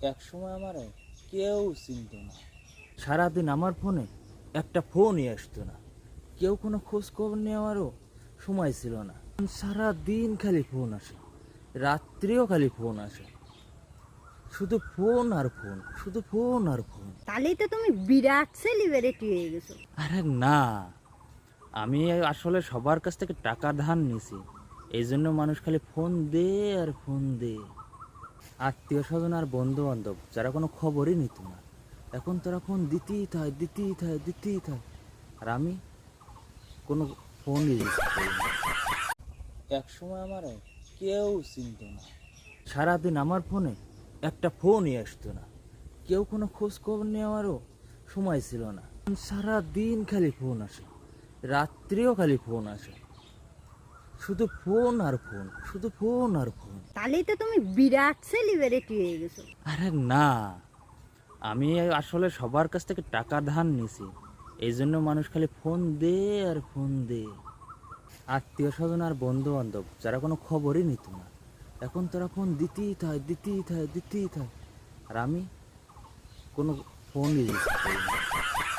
এক সময় আমার কেউ চিনত না। সারাদিন আমার ফোনে একটা ফোনই আসতো না। কেউ কোনো খোঁজ খবর নেওয়ারও সময় ছিল না। সারা দিন খালি ফোন আসে রাত্রিও খালি ফোন আসে। শুধু ফোন আর ফোন শুধু ফোন আর ফোন। তাহলেই তো তুমি বিরাট সেলিব্রিটি হয়ে গেছো। আরে না আমি আসলে সবার কাছ থেকে টাকা ধার নিছি এই জন্য মানুষ খালি ফোন দে আর ফোন দে। আত্মীয় স্বজন আর বন্ধু বান্ধব যারা কোনো খবরই নিত না। এখন তোরা ফোন দিতেই থাকে দিতেই থাক দিতেই থাকে আর আমি কোনো ফোন এক সময় আমার কেউ চিনত না। সারাদিন আমার ফোনে একটা ফোনই আসতো না। কেউ কোনো খোঁজ খবর নেওয়ারও সময় ছিল না। সারা দিন খালি ফোন আসে রাত্রিও খালি ফোন আসে। শুধু ফোন আর ফোন শুধু ফোন আর ফোন। তাহলেই তো তুমি বিরাট সেলিব্রিটি হয়ে গেছো। আরে না আমি আসলে সবার কাছ থেকে টাকা ধার নিছি এই জন্য মানুষ খালি ফোন দে আর ফোন দে। আত্মীয় স্বজন আর বন্ধু বান্ধব যারা কোনো খবরই নিত না। এখন তোরা ফোন দিতেই থাক দিতেই থাক দিতেই থাক। আর আমি কোনো ফোনই রিসিভ করি না।